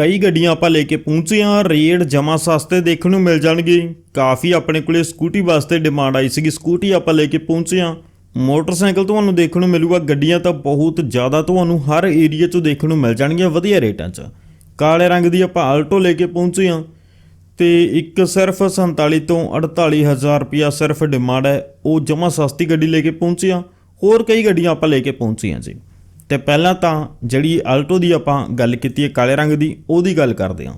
ਕਈ ਗੱਡੀਆਂ ਆਪਾਂ ਲੈ ਕੇ ਪਹੁੰਚੇ ਹਾਂ ਰੇਟ ਜਮਾ ਸਸਤੇ ਦੇਖਣ ਨੂੰ ਮਿਲ ਜਾਣਗੇ। ਕਾਫੀ ਆਪਣੇ ਕੋਲੇ ਸਕੂਟੀ ਵਾਸਤੇ ਡਿਮਾਂਡ ਆਈ ਸੀਗੀ, ਸਕੂਟੀ ਆਪਾਂ ਲੈ ਕੇ ਪਹੁੰਚੇ ਹਾਂ। ਮੋਟਰਸਾਈਕਲ ਤੁਹਾਨੂੰ ਦੇਖਣ ਨੂੰ ਮਿਲੂਗਾ, ਗੱਡੀਆਂ ਤਾਂ ਬਹੁਤ ਜ਼ਿਆਦਾ ਤੁਹਾਨੂੰ ਹਰ ਏਰੀਆ 'ਚੋਂ ਦੇਖਣ ਨੂੰ ਮਿਲ ਜਾਣਗੀਆਂ ਵਧੀਆ ਰੇਟਾਂ 'ਚ। ਕਾਲੇ ਰੰਗ ਦੀ ਆਪਾਂ ਆਲਟੋ ਲੈ ਕੇ ਪਹੁੰਚੇ ਹਾਂ ਤੇ ਇੱਕ ਸਿਰਫ 47 ਤੋਂ 48000 ਰੁਪਿਆ ਸਿਰਫ ਡਿਮਾਂਡ ਹੈ, ਉਹ ਜਮਾ ਸਸਤੀ ਗੱਡੀ ਲੈ ਕੇ ਪਹੁੰਚੇ ਹਾਂ। ਹੋਰ ਕਈ ਗੱਡੀਆਂ ਆਪਾਂ ਲੈ ਕੇ ਪਹੁੰਚੇ ਹਾਂ ਜੀ। ਤੇ ਪਹਿਲਾਂ ਤਾਂ ਜਿਹੜੀ ਆਲਟੋ ਦੀ ਆਪਾਂ ਗੱਲ ਕੀਤੀ ਹੈ ਕਾਲੇ ਰੰਗ ਦੀ, ਉਹਦੀ ਗੱਲ ਕਰਦੇ ਹਾਂ।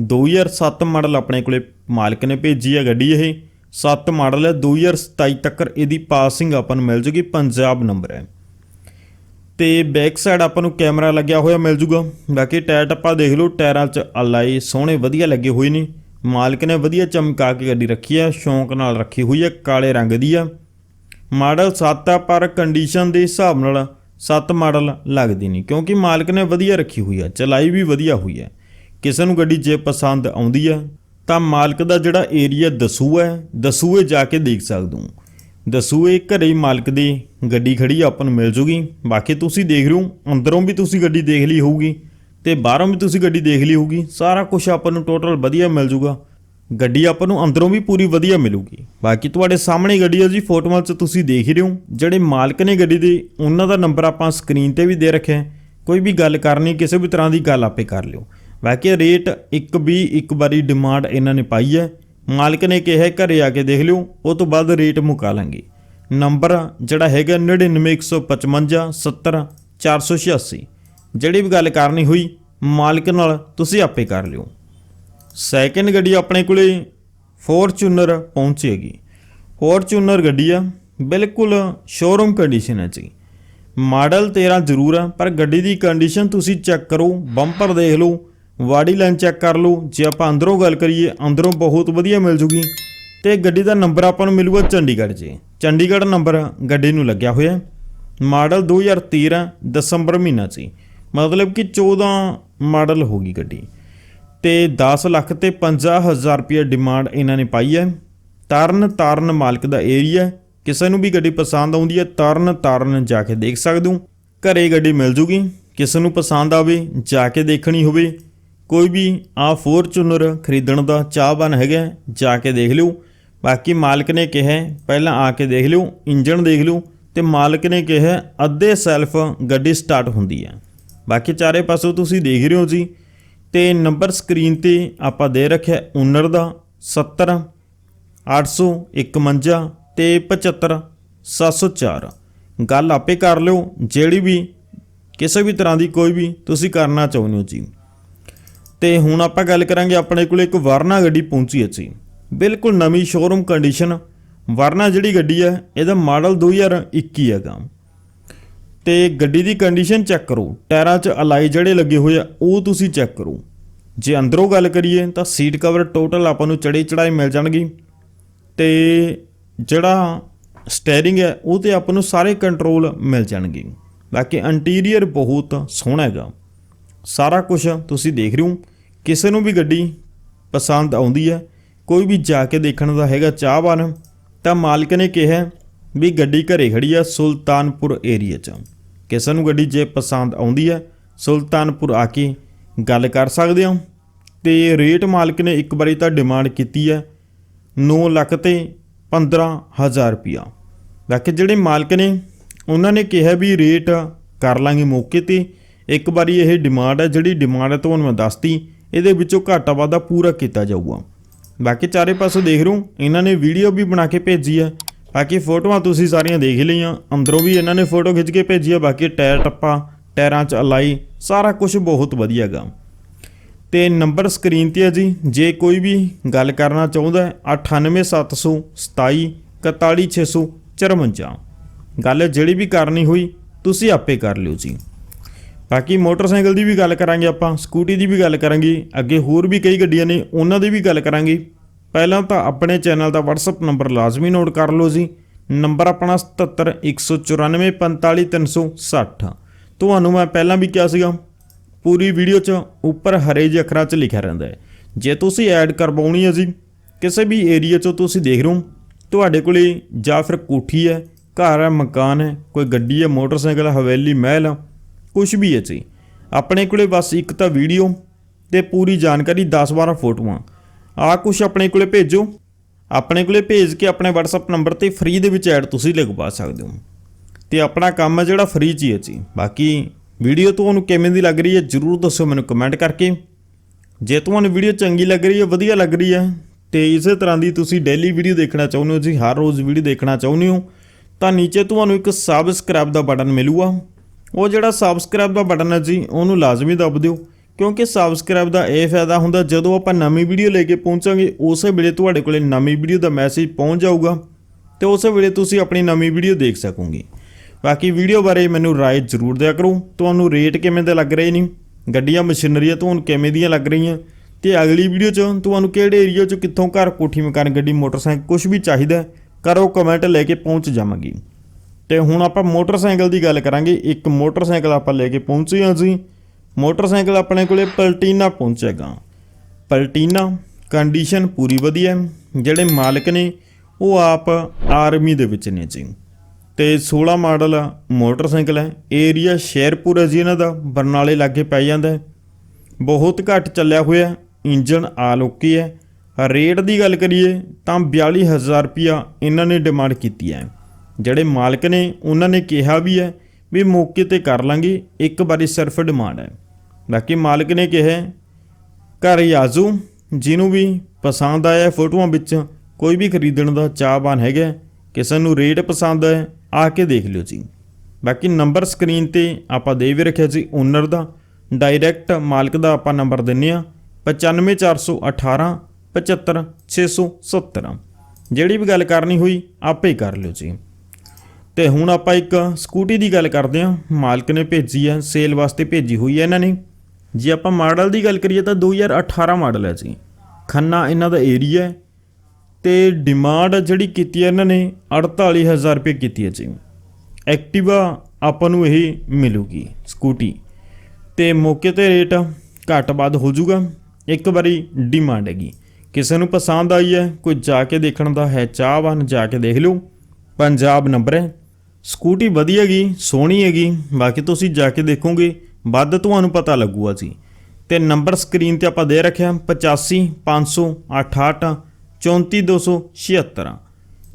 2007 ਮਾਡਲ ਆਪਣੇ ਕੋਲੇ ਮਾਲਕ ਨੇ ਭੇਜੀ ਹੈ ਗੱਡੀ ਇਹ। 7 ਮਾਡਲ ਹੈ 2027 ਤੱਕ ਇਹਦੀ ਪਾਸਿੰਗ ਆਪਾਂ ਨੂੰ ਮਿਲ ਜੂਗੀ, ਪੰਜਾਬ ਨੰਬਰ ਹੈ। ਤੇ ਬੈਕ ਸਾਈਡ ਆਪਾਂ ਨੂੰ ਕੈਮਰਾ ਲੱਗਿਆ ਹੋਇਆ ਮਿਲ ਜੂਗਾ। ਬਾਕੀ ਟਾਇਰ ਟੱਪਾ ਦੇਖ ਲਓ ਟਾਇਰਾਂ 'ਚ ਅਲਾਈ ਸੋਹਣੇ ਵਧੀਆ ਲੱਗੇ ਹੋਏ ਨੇ। ਮਾਲਕ ਨੇ ਵਧੀਆ ਚਮਕਾ ਕੇ ਗੱਡੀ ਰੱਖੀ ਹੈ, ਸ਼ੌਂਕ ਨਾਲ ਰੱਖੀ ਹੋਈ ਹੈ, ਕਾਲੇ ਰੰਗ ਦੀ ਆ। ਮਾਡਲ 7 ਆ, ਪਰ ਕੰਡੀਸ਼ਨ ਦੇ ਹਿਸਾਬ ਨਾਲ 7 ਮਾਡਲ ਲੱਗਦੀ ਨਹੀਂ, ਕਿਉਂਕਿ ਮਾਲਕ ਨੇ ਵਧੀਆ ਰੱਖੀ ਹੋਈ ਹੈ ਚਲਾਈ ਵੀ ਵਧੀਆ ਹੋਈ ਹੈ ਕਿਸੇ ਨੂੰ ਗੱਡੀ ਜੇ ਪਸੰਦ ਆਉਂਦੀ ਹੈ ਤਾਂ ਮਾਲਕ ਦਾ ਜਿਹੜਾ ਏਰੀਆ ਦਸੂ ਹੈ ਦਸੂਏ ਜਾ ਕੇ ਦੇਖ ਸਕਦੇ। ਹੋ ਦਸੂਏ ਘਰੇ ਹੀ ਮਾਲਕ ਦੀ ਗੱਡੀ ਖੜੀ ਆਪਾਂ ਨੂੰ ਮਿਲ ਜੂਗੀ। ਬਾਕੀ ਤੁਸੀਂ ਦੇਖ ਰਹੇ ਹੋ ਅੰਦਰੋਂ ਵੀ ਤੁਸੀਂ ਗੱਡੀ ਦੇਖ ਲਈ ਹੋਊਗੀ ਤੇ ਬਾਹਰੋਂ ਵੀ ਤੁਸੀਂ ਗੱਡੀ ਦੇਖ ਲਈ ਹੋਊਗੀ, ਸਾਰਾ ਕੁਝ ਆਪਾਂ ਨੂੰ ਟੋਟਲ ਵਧੀਆ ਮਿਲ ਜੂਗਾ। ਗੱਡੀ ਆਪਾਂ ਨੂੰ ਅੰਦਰੋਂ ਵੀ ਪੂਰੀ ਵਧੀਆ ਮਿਲੂਗੀ। ਬਾਕੀ ਤੁਹਾਡੇ ਸਾਹਮਣੇ ਗੱਡੀ ਹੈ ਜੀ ਫੋਟੋਆਂ 'ਚ ਤੁਸੀਂ ਦੇਖ ਹੀ ਰਹੇ ਹੋ। ਜਿਹੜੇ ਮਾਲਕ ਨੇ ਗੱਡੀ ਦੇ, ਉਹਨਾਂ ਦਾ ਨੰਬਰ ਆਪਾਂ ਸਕਰੀਨ ਤੇ ਵੀ ਦੇ ਰੱਖਿਆ ਕੋਈ ਵੀ ਗੱਲ ਕਰਨੀ, ਕਿਸੇ ਵੀ ਤਰ੍ਹਾਂ ਦੀ ਗੱਲ ਆਪੇ ਕਰ ਲਿਓ। ਬਾਕੀ ਰੇਟ ਇੱਕ ਵੀ ਇੱਕ ਵਾਰੀ ਡਿਮਾਂਡ ਇਹਨਾਂ ਨੇ ਪਾਈ ਹੈ। ਮਾਲਕ ਨੇ ਕਿਹਾ ਹੈ ਘਰੇ ਆ ਕੇ ਦੇਖ ਲਿਓ, ਉਹ ਤੋਂ ਬਾਅਦ ਰੇਟ ਮੁਕਾ ਲਾਂਗੇ। ਨੰਬਰ ਜਿਹੜਾ ਹੈਗਾ 99155 70 486 ਜਿਹੜੀ ਵੀ ਗੱਲ ਕਰਨੀ ਹੋਈ, ਮਾਲਕ ਨਾਲ ਤੁਸੀਂ ਆਪੇ ਕਰ ਲਿਓ। ਸੈਕਿੰਡ ਗੱਡੀ ਆਪਣੇ ਕੋਲੇ ਫੋਰਚੂਨਰ ਪਹੁੰਚੇਗੀ ਫੋਰਚੂਨਰ ਗੱਡੀ ਆ, ਬਿਲਕੁਲ ਸ਼ੋਰੂਮ ਕੰਡੀਸ਼ਨ ਹੈ ਜੀ। ਮਾਡਲ 13 ਜ਼ਰੂਰ ਆ, ਪਰ ਗੱਡੀ ਦੀ ਕੰਡੀਸ਼ਨ ਤੁਸੀਂ ਚੈੱਕ ਕਰੋ ਬੰਪਰ ਦੇਖ ਲਓ, ਵਾੜੀ ਲਾਈਨ ਚੈੱਕ ਕਰ ਲਓ, ਜੇ ਆਪਾਂ ਅੰਦਰੋਂ ਗੱਲ ਕਰੀਏ, ਅੰਦਰੋਂ ਬਹੁਤ ਵਧੀਆ ਮਿਲ ਜੂਗੀ। ਤੇ ਗੱਡੀ ਦਾ ਨੰਬਰ ਆਪਾਂ ਨੂੰ ਮਿਲੂਗਾ ਚੰਡੀਗੜ੍ਹ 'ਚ ਚੰਡੀਗੜ੍ਹ ਨੰਬਰ ਗੱਡੀ ਨੂੰ ਲੱਗਿਆ ਹੋਇਆ ਹੈ। ਮਾਡਲ 2013 ਦਸੰਬਰ ਮਹੀਨਾ 'ਚ ਹੀ। ਮਤਲਬ ਕਿ 14 ਮਾਡਲ ਹੋਗੀ ਗੱਡੀ। ਤੇ 10 ਲੱਖ ਤੇ 50000 ਰੁਪਏ ਡਿਮਾਂਡ ਇਹਨਾਂ ਨੇ ਪਾਈ ਹੈ। ਤਰਨ ਤਾਰਨ ਮਾਲਕ ਦਾ ਏਰੀਆ ਕਿਸੇ ਨੂੰ ਵੀ ਗੱਡੀ ਪਸੰਦ ਆਉਂਦੀ ਹੈ, ਤਰਨ ਤਾਰਨ ਜਾ ਕੇ ਦੇਖ ਸਕਦੇ ਹੋ। ਘਰੇ ਗੱਡੀ ਮਿਲ ਜੂਗੀ। ਕਿਸੇ ਨੂੰ ਪਸੰਦ ਆਵੇ, ਜਾ ਕੇ ਦੇਖਣੀ ਹੋਵੇ। ਕੋਈ ਵੀ ਆ ਫੋਰਚੂਨਰ ਖਰੀਦਣ ਦਾ ਚਾਹਵਾਨ ਹੈਗਾ ਜਾ ਕੇ ਦੇਖ ਲਿਓ। ਬਾਕੀ ਮਾਲਕ ਨੇ ਕਿਹਾ ਪਹਿਲਾਂ ਆ ਕੇ ਦੇਖ ਲਿਓ ਇੰਜਨ ਦੇਖ ਲਿਓ ਤੇ ਮਾਲਕ ਨੇ ਕਿਹਾ ਅੱਧੇ ਸੈਲਫ ਗੱਡੀ ਸਟਾਰਟ ਹੁੰਦੀ ਹੈ। ਬਾਕੀ ਚਾਰੇ ਪਾਸੋਂ ਤੁਸੀਂ ਦੇਖ ਰਹੇ ਹੋ ਜੀ। ਤੇ ਨੰਬਰ ਸਕਰੀਨ ਤੇ ਆਪਾਂ ਦੇ ਰੱਖਿਆ ਓਨਰ ਦਾ 70 851 ਤੇ 75 704 ਗੱਲ ਆਪੇ ਕਰ ਲਿਓ, ਜਿਹੜੀ ਵੀ ਕਿਸੇ ਵੀ ਤਰ੍ਹਾਂ ਦੀ ਕੋਈ ਵੀ ਤੁਸੀਂ ਕਰਨਾ ਚਾਹੁੰਦੇ ਹੋ ਜੀ। ਤੇ ਹੁਣ ਆਪਾਂ ਗੱਲ ਕਰਾਂਗੇ ਆਪਣੇ ਕੋਲ ਇੱਕ ਵਰਨਾ ਗੱਡੀ ਪਹੁੰਚੀ ਹੈ ਜੀ। ਬਿਲਕੁਲ ਨਵੀਂ ਸ਼ੋਰੂਮ ਕੰਡੀਸ਼ਨ ਵਰਨਾ ਜਿਹੜੀ ਗੱਡੀ ਹੈ, ਇਹਦਾ ਮਾਡਲ 2021 ਹੈਗਾ। ਤੇ ਗੱਡੀ ਦੀ ਕੰਡੀਸ਼ਨ ਚੈੱਕ ਕਰੋ। ਟਾਇਰਾਂ 'ਚ ਅਲਾਈ ਜਿਹੜੇ ਲੱਗੇ ਹੋਏ ਆ, ਉਹ ਤੁਸੀਂ ਚੈੱਕ ਕਰੋ। ਜੇ ਅੰਦਰੋਂ ਗੱਲ ਕਰੀਏ ਤਾਂ ਸੀਟ ਕਵਰ ਟੋਟਲ ਆਪਾਂ ਨੂੰ ਚੜੇ ਚੜਾਈ ਮਿਲ ਜਾਣਗੀ। ਤੇ ਜਿਹੜਾ ਸਟੀਅਰਿੰਗ ਹੈ, ਉਹ ਤੇ ਆਪਾਂ ਨੂੰ ਸਾਰੇ ਕੰਟਰੋਲ ਮਿਲ ਜਾਣਗੇ। ਬਾਕੀ ਇੰਟੀਰੀਅਰ ਬਹੁਤ ਸੋਹਣਾ ਹੈਗਾ। ਸਾਰਾ ਕੁਝ ਤੁਸੀਂ ਦੇਖ ਰਹੇ ਹੋ। ਕਿਸੇ ਨੂੰ ਵੀ ਗੱਡੀ ਪਸੰਦ ਆਉਂਦੀ ਹੈ, ਕੋਈ ਵੀ ਜਾ ਕੇ ਦੇਖਣ ਦਾ ਹੈਗਾ ਚਾਹਵਾਨ, ਤਾਂ ਮਾਲਕ ਨੇ ਕਿਹਾ ਵੀ ਗੱਡੀ ਘਰੇ ਖੜੀ ਆ ਸੁਲਤਾਨਪੁਰ ਏਰੀਆ 'ਚ। ਕਿਸੇ ਨੂੰ ਗੱਡੀ ਜੇ ਪਸੰਦ ਆਉਂਦੀ ਹੈ ਸੁਲਤਾਨਪੁਰ ਆ ਕੇ ਗੱਲ ਕਰ ਸਕਦੇ ਹੋ। ਤੇ ਰੇਟ ਮਾਲਕ ਨੇ ਇੱਕ ਵਾਰੀ ਤਾਂ ਡਿਮਾਂਡ ਕੀਤੀ ਹੈ 9 ਲੱਖ ਤੇ 15000 ਰੁਪਿਆ ਬਾਕੀ ਜਿਹੜੇ ਮਾਲਕ ਨੇ, ਉਹਨਾਂ ਨੇ ਕਿਹਾ ਵੀ ਰੇਟ ਕਰ ਲਾਂਗੇ ਮੌਕੇ ਤੇ। ਇੱਕ ਵਾਰੀ ਇਹ ਡਿਮਾਂਡ ਹੈ ਜਿਹੜੀ ਡਿਮਾਂਡ ਹੈ ਤੁਹਾਨੂੰ ਮੈਂ ਦੱਸਤੀ, ਇਹਦੇ ਵਿੱਚੋਂ ਘਾਟਾ ਵਾਧਾ ਪੂਰਾ ਕੀਤਾ ਜਾਊਗਾ। ਬਾਕੀ ਚਾਰੇ ਪਾਸੇ ਦੇਖ ਰਹੋ ਇਹਨਾਂ ਨੇ ਵੀਡੀਓ ਵੀ ਬਣਾ ਕੇ ਭੇਜੀ ਹੈ ਬਾਕੀ ਫੋਟੋਆਂ ਤੁਸੀਂ ਸਾਰੀਆਂ ਦੇਖ ਲਈਆਂ। ਅੰਦਰੋਂ ਵੀ ਇਹਨਾਂ ਨੇ ਫੋਟੋ ਖਿੱਚ ਕੇ ਭੇਜੀ ਹੈ ਬਾਕੀ ਟਾਇਰ ਟੱਪਾ, ਟਾਇਰਾਂ 'ਚ ਅਲਾਈ, ਸਾਰਾ ਕੁਝ ਬਹੁਤ ਵਧੀਆ ਗਾ। ਤੇ ਨੰਬਰ ਸਕਰੀਨ ਤੇ ਹੈ ਜੀ, ਜੇ ਕੋਈ ਵੀ ਗੱਲ ਕਰਨਾ ਚਾਹੁੰਦਾ ਹੈ 98727 41654 ਗੱਲ ਜਿਹੜੀ ਵੀ ਕਰਨੀ ਹੋਈ, ਤੁਸੀਂ ਆਪੇ ਕਰ ਲਿਓ ਜੀ। ਬਾਕੀ ਮੋਟਰਸਾਈਕਲ ਦੀ ਵੀ ਗੱਲ ਕਰਾਂਗੇ ਆਪਾਂ, ਸਕੂਟੀ ਦੀ ਵੀ ਗੱਲ ਕਰਾਂਗੇ, ਅੱਗੇ ਹੋਰ ਵੀ ਕਈ ਗੱਡੀਆਂ ਨੇ, ਉਹਨਾਂ ਦੀ ਵੀ ਗੱਲ ਕਰਾਂਗੇ। ਪਹਿਲਾਂ ਤਾਂ ਆਪਣੇ ਚੈਨਲ ਦਾ WhatsApp ਨੰਬਰ ਲਾਜ਼ਮੀ ਨੋਟ ਕਰ ਲਓ ਜੀ। ਨੰਬਰ ਆਪਣਾ 7714945360 ਤੁਹਾਨੂੰ ਮੈਂ ਪਹਿਲਾਂ ਵੀ ਕਿਹਾ ਸੀਗਾ, ਪੂਰੀ ਵੀਡੀਓ 'ਚ ਉੱਪਰ ਹਰੇ ਜਿਹੇ ਅੱਖਰਾਂ 'ਚ ਲਿਖਿਆ ਰਹਿੰਦਾ ਹੈ। ਜੇ ਤੁਸੀਂ ਐਡ ਕਰਵਾਉਣੀ ਹੈ ਜੀ, ਕਿਸੇ ਵੀ ਏਰੀਆ 'ਚੋਂ ਤੁਸੀਂ ਦੇਖ ਰਹੇ ਹੋ, ਤੁਹਾਡੇ ਕੋਲੇ ਜਾਂ ਫਿਰ ਕੋਠੀ ਹੈ, ਘਰ ਹੈ, ਮਕਾਨ ਹੈ, ਕੋਈ ਗੱਡੀ ਹੈ, ਮੋਟਰਸਾਈਕਲ ਹਵੇਲੀ, ਮਹਿਲ ਹੈ ਕੁਝ ਵੀ ਹੈ ਜੀ। ਆਪਣੇ ਕੋਲੇ ਬਸ ਇੱਕ ਤਾਂ ਵੀਡੀਓ ਤੇ ਪੂਰੀ ਜਾਣਕਾਰੀ 10-12 ਫੋਟੋਆਂ। ਆ ਕੁਝ ਆਪਣੇ ਕੋਲੇ ਭੇਜੋ। ਆਪਣੇ ਕੋਲੇ ਭੇਜ ਕੇ ਆਪਣੇ WhatsApp ਨੰਬਰ ਤੇ ਫ੍ਰੀ ਦੇ ਵਿੱਚ ਐਡ ਤੁਸੀਂ ਲਗਵਾ ਸਕਦੇ ਹੋ। ਤੇ ਆਪਣਾ ਕੰਮ ਹੈ ਜਿਹੜਾ ਫ੍ਰੀ ਚ ਹੀ ਹੈ ਜੀ। ਬਾਕੀ ਵੀਡੀਓ ਤੁਹਾਨੂੰ ਕਿਵੇਂ ਦੀ ਲੱਗ ਰਹੀ ਹੈ ਜਰੂਰ ਦੱਸੋ ਮੈਨੂੰ ਕਮੈਂਟ ਕਰਕੇ। ਜੇ ਤੁਹਾਨੂੰ ਵੀਡੀਓ ਚੰਗੀ ਲੱਗ ਰਹੀ ਹੈ, ਵਧੀਆ ਲੱਗ ਰਹੀ ਹੈ, ਤੇ ਇਸੇ ਤਰ੍ਹਾਂ ਦੀ ਤੁਸੀਂ ਡੇਲੀ ਵੀਡੀਓ ਦੇਖਣਾ ਚਾਹੁੰਦੇ ਹੋ ਜੀ, ਹਰ ਰੋਜ਼ ਵੀਡੀਓ ਦੇਖਣਾ ਚਾਹੁੰਦੇ ਹੋ, ਤਾਂ ਨੀਚੇ ਤੁਹਾਨੂੰ ਇੱਕ ਸਬਸਕ੍ਰਾਈਬ ਦਾ ਬਟਨ ਮਿਲੂਗਾ। ਉਹ ਜਿਹੜਾ ਸਬਸਕ੍ਰਾਈਬ ਦਾ ਬਟਨ ਹੈ ਜੀ, ਉਹਨੂੰ ਲਾਜ਼ਮੀ ਦਬ ਦਿਓ। ਕਿਉਂਕਿ ਸਬਸਕ੍ਰਾਈਬ ਦਾ ਇਹ ਫਾਇਦਾ ਹੁੰਦਾ, ਜਦੋਂ ਆਪਾਂ ਨਵੀਂ ਵੀਡੀਓ ਲੈ ਕੇ ਪਹੁੰਚਾਂਗੇ, ਉਸੇ ਵੇਲੇ ਤੁਹਾਡੇ ਕੋਲੇ ਨਵੀਂ ਵੀਡੀਓ ਦਾ ਮੈਸੇਜ ਪਹੁੰਚ ਜਾਊਗਾ ਤੇ ਉਸੇ ਵੇਲੇ ਤੁਸੀਂ ਆਪਣੀ ਨਵੀਂ ਵੀਡੀਓ ਦੇਖ ਸਕੋਗੇ। ਬਾਕੀ ਵੀਡੀਓ ਬਾਰੇ ਮੈਨੂੰ ਰਾਏ ਜ਼ਰੂਰ ਦਿਆ ਕਰੋ। ਤੁਹਾਨੂੰ ਰੇਟ ਕਿਵੇਂ ਦੇ ਲੱਗ ਰਹੇ ਨੇ? ਗੱਡੀਆਂ ਮਸ਼ੀਨਰੀਆਂ ਤੁਹਾਨੂੰ ਕਿਵੇਂ ਦੀਆਂ ਲੱਗ ਰਹੀਆਂ? ਤੇ ਅਗਲੀ ਵੀਡੀਓ 'ਚ ਤੁਹਾਨੂੰ ਕਿਹੜੇ ਏਰੀਆ 'ਚ ਕਿੱਥੋਂ ਘਰ ਕੋਠੀ ਮਕਾਨ, ਗੱਡੀ, ਮੋਟਰਸਾਈਕਲ ਕੁਝ ਵੀ ਚਾਹੀਦਾ ਕਰੋ ਕਮੈਂਟ ਲੈ ਕੇ ਪਹੁੰਚ ਜਾਵਾਂਗੀ। ਤੇ ਹੁਣ ਆਪਾਂ ਮੋਟਰਸਾਈਕਲ ਦੀ ਗੱਲ ਕਰਾਂਗੇ। ਇੱਕ ਮੋਟਰਸਾਈਕਲ ਆਪਾਂ ਲੈ ਕੇ ਪਹੁੰਚੇ ਹਾਂ ਜੀ। ਮੋਟਰਸਾਈਕਲ ਆਪਣੇ ਕੋਲੇ ਪਲਟੀਨਾ ਪਹੁੰਚੇਗਾ। ਪਲਟੀਨਾ ਕੰਡੀਸ਼ਨ ਪੂਰੀ ਵਧੀਆ ਜਿਹੜੇ ਮਾਲਕ ਨੇ, ਉਹ ਆਪ ਆਰਮੀ ਦੇ ਵਿੱਚ ਨੇ ਜੀ। ਤੇ 16 ਮਾਡਲ ਮੋਟਰਸਾਈਕਲ ਹੈ। ਏਰੀਆ ਸ਼ੇਰਪੁਰ ਹੈ ਜੀ ਇਹਨਾਂ ਦਾ। ਬਰਨਾਲੇ ਲਾਗੇ ਪੈ ਜਾਂਦਾ ਬਹੁਤ ਘੱਟ ਚੱਲਿਆ ਹੋਇਆ ਹੈ। ਇੰਜਨ ਆਲ ਓਕੇ ਹੈ। ਰੇਟ ਦੀ ਗੱਲ ਕਰੀਏ ਤਾਂ 42000 ਰੁਪਿਆ ਇਹਨਾਂ ਨੇ ਡਿਮਾਂਡ ਕੀਤੀ ਹੈ। ਜਿਹੜੇ ਮਾਲਕ ਨੇ, ਉਹਨਾਂ ਨੇ ਕਿਹਾ ਵੀ ਹੈ ਵੀ ਮੌਕੇ ਤੇ ਕਰ ਲਾਂਗੇ। ਇੱਕ ਵਾਰੀ ਸਿਰਫ ਡਿਮਾਂਡ ਹੈ। ਬਾਕੀ ਮਾਲਕ ਨੇ ਕਿਹਾ, ਘਰ ਹੀ ਆਜੂ ਜਿਹਨੂੰ ਵੀ ਪਸੰਦ ਆਇਆ ਫੋਟੋਆਂ ਵਿੱਚ, ਕੋਈ ਵੀ ਖਰੀਦਣ ਦਾ ਚਾਹਵਾਨ ਹੈਗਾ, ਕਿਸੇ ਨੂੰ ਰੇਟ ਪਸੰਦ ਹੈ ਆ ਕੇ ਦੇਖ ਲਿਓ ਜੀ। ਬਾਕੀ ਨੰਬਰ ਸਕਰੀਨ ਤੇ ਆਪਾਂ ਦੇ ਵੀ ਰੱਖਿਆ ਜੀ ਓਨਰ ਦਾ। ਡਾਇਰੈਕਟ ਮਾਲਕ ਦਾ ਆਪਾਂ ਨੰਬਰ ਦਿੰਨੇ ਆ 95418 75670 ਜਿਹੜੀ ਵੀ ਗੱਲ ਕਰਨੀ ਹੋਈ, ਆਪੇ ਹੀ ਕਰ ਲਿਓ ਜੀ। ਤੇ ਹੁਣ ਆਪਾਂ ਇੱਕ ਸਕੂਟੀ ਦੀ ਗੱਲ ਕਰਦੇ ਹਾਂ ਮਾਲਕ ਨੇ ਭੇਜੀ ਹੈ ਸੇਲ ਵਾਸਤੇ ਭੇਜੀ ਹੋਈ ਹੈ ਇਹਨਾਂ ਨੇ। ਜੇ ਆਪਾਂ ਮਾਡਲ ਦੀ ਗੱਲ ਕਰੀਏ ਤਾਂ 2018 ਮਾਡਲ ਹੈ ਜੀ। ਖੰਨਾ ਇਹਨਾਂ ਦਾ ਏਰੀਆ ਹੈ ਤੇ ਡਿਮਾਂਡ ਜਿਹੜੀ ਕੀਤੀ ਹੈ ਇਹਨਾਂ ਨੇ 48000 ਰੁਪਏ ਕੀਤੀ ਹੈ ਜੀ। ਐਕਟਿਵਾ ਆਪਾਂ ਨੂੰ ਇਹ ਮਿਲੂਗੀ ਸਕੂਟੀ ਤੇ ਮੌਕੇ ਤੇ ਰੇਟ ਘੱਟ ਵੱਧ ਹੋ ਜਾਊਗਾ। ਇੱਕ ਵਾਰੀ ਡਿਮਾਂਡ ਹੈਗੀ। ਕਿਸੇ ਨੂੰ ਪਸੰਦ ਆਈ ਹੈ, ਕੋਈ ਜਾ ਕੇ ਦੇਖਣ ਦਾ ਹੈ ਚਾਹਵਾਨ ਜਾ ਕੇ ਦੇਖ ਲਿਓ। ਪੰਜਾਬ ਨੰਬਰ ਹੈ। ਸਕੂਟੀ ਵਧੀਆ ਹੈਗੀ, ਸੋਹਣੀ ਹੈਗੀ। ਬਾਕੀ ਤੁਸੀਂ ਜਾ ਕੇ ਦੇਖੋਗੇ ਵੱਧ ਤੁਹਾਨੂੰ ਪਤਾ ਲੱਗੂਗਾ ਜੀ। ਤੇ ਨੰਬਰ ਸਕਰੀਨ ਤੇ ਆਪਾਂ ਦੇ ਰੱਖਿਆ 85 568 34276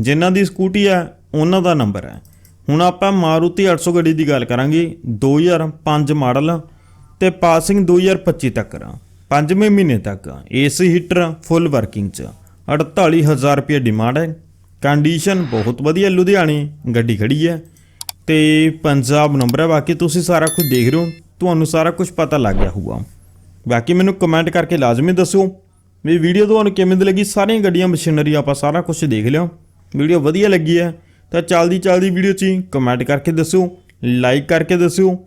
ਜਿਨ੍ਹਾਂ ਦੀ ਸਕੂਟੀ ਹੈ, ਉਹਨਾਂ ਦਾ ਨੰਬਰ ਹੈ। ਹੁਣ ਆਪਾਂ ਮਾਰੂਤੀ 800 ਗੱਡੀ ਦੀ ਗੱਲ ਕਰਾਂਗੇ 2005 ਮਾਡਲ ਤੇ ਪਾਸਿੰਗ 2025 ਤੱਕ। ਰਾ ਪੰਜਵੇਂ ਮਹੀਨੇ ਤੱਕ ਏਸੀ ਹੀਟਰ ਫੁੱਲ ਵਰਕਿੰਗ ਚ। 48000 ਰੁਪਏ ਡਿਮਾਂਡ ਹੈ। ਕੰਡੀਸ਼ਨ ਬਹੁਤ ਵਧੀਆ, ਲੁਧਿਆਣੇ, ਗੱਡੀ ਖੜੀ ਹੈ। ਤੇ ਪੰਜਾਬ ਨੰਬਰ ਹੈ, ਬਾਕੀ ਤੁਸੀਂ ਸਾਰਾ ਕੁਝ ਦੇਖ ਰਹੇ ਹੋ। ਤੁਹਾਨੂੰ ਸਾਰਾ ਕੁਝ ਪਤਾ ਲੱਗ ਗਿਆ ਹੋਊਗਾ। ਬਾਕੀ ਮੈਨੂੰ ਕਮੈਂਟ ਕਰਕੇ ਲਾਜ਼ਮੀ ਦੱਸਿਓ ਵੀ ਵੀਡੀਓ ਤੁਹਾਨੂੰ ਕਿਵੇਂ ਦੀ ਲੱਗੀ? ਸਾਰੀਆਂ ਗੱਡੀਆਂ ਮਸ਼ੀਨਰੀ ਆਪਾਂ ਸਾਰਾ ਕੁਝ ਦੇਖ ਲਿਆ। ਵੀਡੀਓ ਵਧੀਆ ਲੱਗੀ ਹੈ ਤਾਂ ਚੱਲਦੀ ਚੱਲਦੀ ਵੀਡੀਓ 'ਚ ਹੀ ਕਮੈਂਟ ਕਰਕੇ ਦੱਸਿਓ ਲਾਈਕ ਕਰਕੇ ਦੱਸਿਓ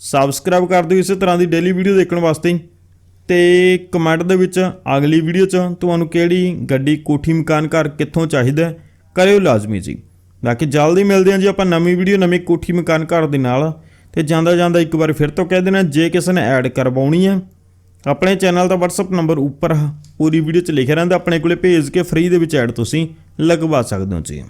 ਸਬਸਕ੍ਰਾਈਬ ਕਰ ਦਿਓ ਇਸੇ ਤਰ੍ਹਾਂ ਦੀ ਡੇਲੀ ਵੀਡੀਓ ਦੇਖਣ ਵਾਸਤੇ। ਤੇ ਕਮੈਂਟ ਦੇ ਵਿੱਚ ਅਗਲੀ ਵੀਡੀਓ 'ਚ ਤੁਹਾਨੂੰ ਕਿਹੜੀ ਗੱਡੀ, ਕੋਠੀ, ਮਕਾਨ, ਘਰ ਕਿੱਥੋਂ ਚਾਹੀਦਾ ਕਰਿਓ ਲਾਜ਼ਮੀ ਜੀ। ਬਾਕੀ ਜਲਦੀ ਮਿਲਦੇ ਹਾਂ ਜੀ ਆਪਾਂ ਨਵੀਂ ਵੀਡੀਓ ਨਵੀਂ ਕੋਠੀ, ਮਕਾਨ, ਘਰ ਦੇ ਨਾਲ। ਤੇ ਜਾਂਦਾ ਜਾਂਦਾ ਇੱਕ ਵਾਰ ਫਿਰ ਤੋਂ ਕਹਿ ਦੇਣਾ, ਜੇ ਕਿਸੇ ਨੇ ਐਡ ਕਰਵਾਉਣੀ ਹੈ ਆਪਣੇ ਚੈਨਲ ਦਾ WhatsApp ਨੰਬਰ ਉੱਪਰ ਪੂਰੀ ਵੀਡੀਓ 'ਚ ਲਿਖਿਆ ਰਹਿੰਦਾ, ਆਪਣੇ ਕੋਲੇ ਭੇਜ ਕੇ ਫ੍ਰੀ ਦੇ ਵਿੱਚ ਐਡ ਤੁਸੀਂ ਲਗਵਾ ਸਕਦੇ ਹੋ ਜੀ।